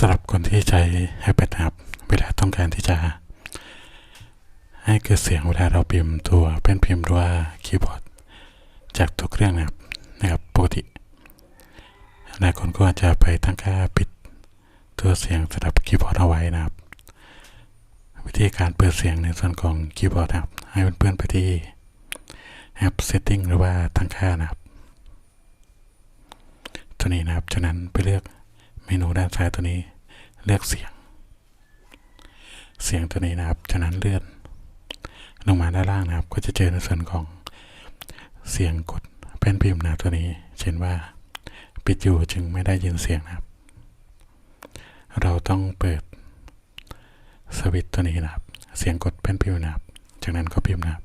สำหรับคนที่ใช้ iPad นะครับ เวลาต้องการที่จะ ให้เกิดเสียงเวลาเราพิมพ์ตัวเป็นพิมพ์หรือว่าคีย์บอร์ด จากตัวเครื่องนะครับนะครับปกติหลายคนก็อาจจะไปตั้งค่าปิดตัวเสียงสำหรับคีย์บอร์ดเอาไว้นะครับ วิธีการเปิดเสียงในส่วนของคีย์บอร์ดนะครับ ให้เพื่อนๆไปที่แอป Setting หรือว่าตั้งค่านะครับ ตัวนี้นะครับจากนั้นไปเลือก เมนูด้านซ้ายตัวนี้เลือกเสียง เสียงตัวนี้นะครับจากนั้นเลื่อน ลงมาด้านล่างนะครับ ก็จะเจอในส่วนของเสียงกดแป้นพิมพ์นะตัวนี้ เช่นว่า ปิดอยู่จึงไม่ได้ยินเสียงนะครับ เราต้องเปิดสวิตตัวนี้นะครับ เสียงกดแป้นพิมพ์นะครับ จากนั้นก็พิมพ์นะครับ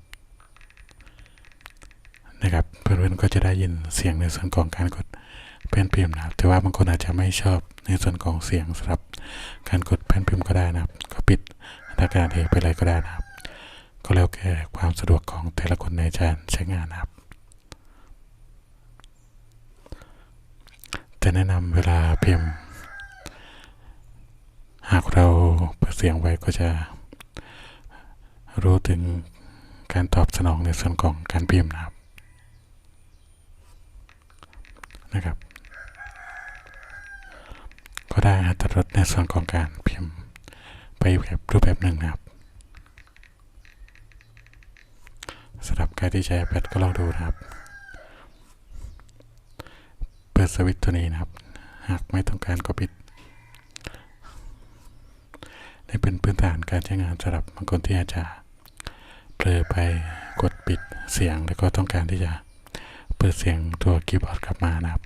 นะครับเพื่อนๆก็จะได้ยินเสียงในส่วนของการกด แป้นพิมพ์นะครับ แต่ว่าบางคนอาจจะไม่ชอบในส่วนของเสียงสำหรับการกดแป้นพิมพ์ก็ได้นะครับ ก็ปิดอาการเองไปเลยก็ได้นะครับ ก็แล้วแต่ความสะดวกของแต่ละคนในการใช้งานนะครับแต่แนะนำเวลาพิมพ์ หากเราเปิดเสียงไว้ก็จะรู้ถึงการตอบสนองในส่วนของการพิมพ์นะครับนะครับ ก็ได้อัตราลดในส่วนของการพิมพ์ไปแบบรูปแบบหนึ่งนะครับสำหรับใครที่ใช้ iPad ก็ลองดูนะครับ เปิดสวิตช์ตัวนี้นะครับ หากไม่ต้องการก็ปิดนี่เป็นพื้นฐานการใช้งานสำหรับบางคนที่อาจจะเผลอไปกดปิดเสียง แล้วก็ต้องการที่จะเปิดเสียงตัวคีย์บอร์ดกลับมานะครับ